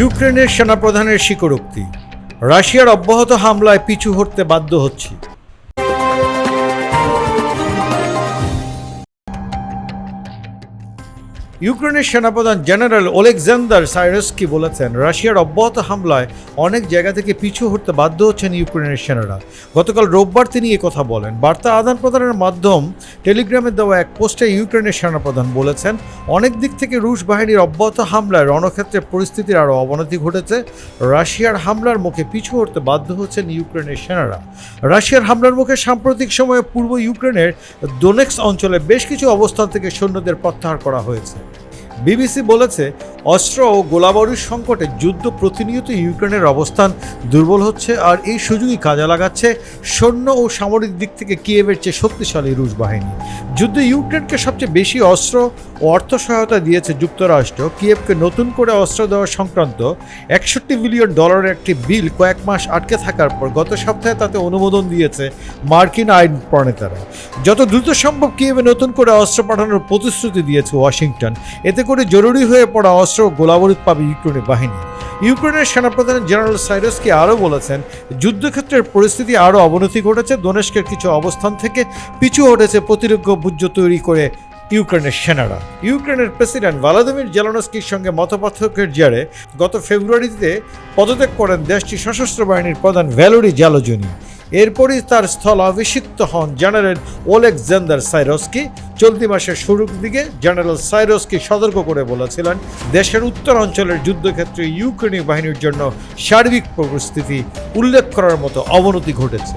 ইউক্রেনের সেনাপ্রধানের স্বীকারোক্তি রাশিয়ার অব্যাহত হামলায় পিছু হটতে বাধ্য হচ্ছি। ইউক্রেনের সেনাপ্রধান জেনারেল ওলেকজান্ডার সাইরাসকি বলেছেন, রাশিয়ার অব্যাহত হামলায় অনেক জায়গা থেকে পিছু হটতে বাধ্য হচ্ছেন ইউক্রেনের সেনারা। গতকাল রোববার তিনি কথা বলেন। বার্তা আদান প্রদানের মাধ্যম টেলিগ্রামে দেওয়া এক পোস্টে ইউক্রেনের সেনাপ্রধান বলেছেন, অনেক দিক থেকে রুশ বাহিনীর অব্যাহত হামলায় রণক্ষেত্রে পরিস্থিতির আরও অবনতি ঘটেছে। রাশিয়ার হামলার মুখে পিছু হটতে বাধ্য হচ্ছেন ইউক্রেনের সেনারা। রাশিয়ার হামলার মুখে সাম্প্রতিক সময়ে পূর্ব ইউক্রেনের দোনেক্স অঞ্চলে বেশ কিছু অবস্থান থেকে সৈন্যদের প্রত্যাহার করা হয়েছে। বিবিসি বলেছে অস্ত্র ও গোলাবারুর সংকটে যুদ্ধ প্রতিনিয়ত ইউক্রেনের অবস্থান দুর্বল হচ্ছে আর এই সুযোগই কাজে লাগাচ্ছে সৈন্য ও সামরিক দিক থেকে কিয়েভের চেয়ে শক্তিশালী রুশ বাহিনী। যুদ্ধে ইউক্রেনকে সবচেয়ে বেশি অস্ত্র ও অর্থ সহায়তা দিয়েছে যুক্তরাষ্ট্র। কিয়েভকে নতুন করে অস্ত্র দেওয়া সংক্রান্ত একষট্টি বিলিয়ন ডলারের একটি বিল কয়েক মাস আটকে থাকার পর গত সপ্তাহে তাতে অনুমোদন দিয়েছে মার্কিন আইন প্রণেতারা। যত দ্রুত সম্ভব কিয়েভে নতুন করে অস্ত্র পাঠানোর প্রতিশ্রুতি দিয়েছে ওয়াশিংটন। এতে করে জরুরি হয়ে পড়া অস্ত্র ও গোলাবারুদ পাবে ইউক্রেনের বাহিনী। ইউক্রেনের সেনাপ্রধান জেনারেল সাইরাসকি আরও বলেছেন, যুদ্ধক্ষেত্রের পরিস্থিতি আরও অবনতি ঘটেছে দোনেস্কের কিছু অবস্থান থেকে পিছু হটেছে প্রতিরোধ বুজ্জ তৈরি করে ইউক্রেনের সেনারা। ইউক্রেনের প্রেসিডেন্ট ভ্লাদিমির জেলানস্কির সঙ্গে মতপার্থক্যের জেরে গত ফেব্রুয়ারিতে পদত্যাগ করেন দেশটির সশস্ত্র বাহিনীর প্রধান ভ্যালোরি জালোজনি এরপরই তার স্থল অভিষিক্ত হন জেনারেল ওলেকজান্ডার সাইরসকি। চলতি মাসের শুরুর দিকে জেনারেল সাইরসকি সতর্ক করে বলেছিলেন, দেশের উত্তর অঞ্চলের যুদ্ধক্ষেত্রে ইউক্রেনীয় বাহিনীর জন্য সার্বিক পরিস্থিতি উল্লেখ করার মতো অবনতি ঘটেছে।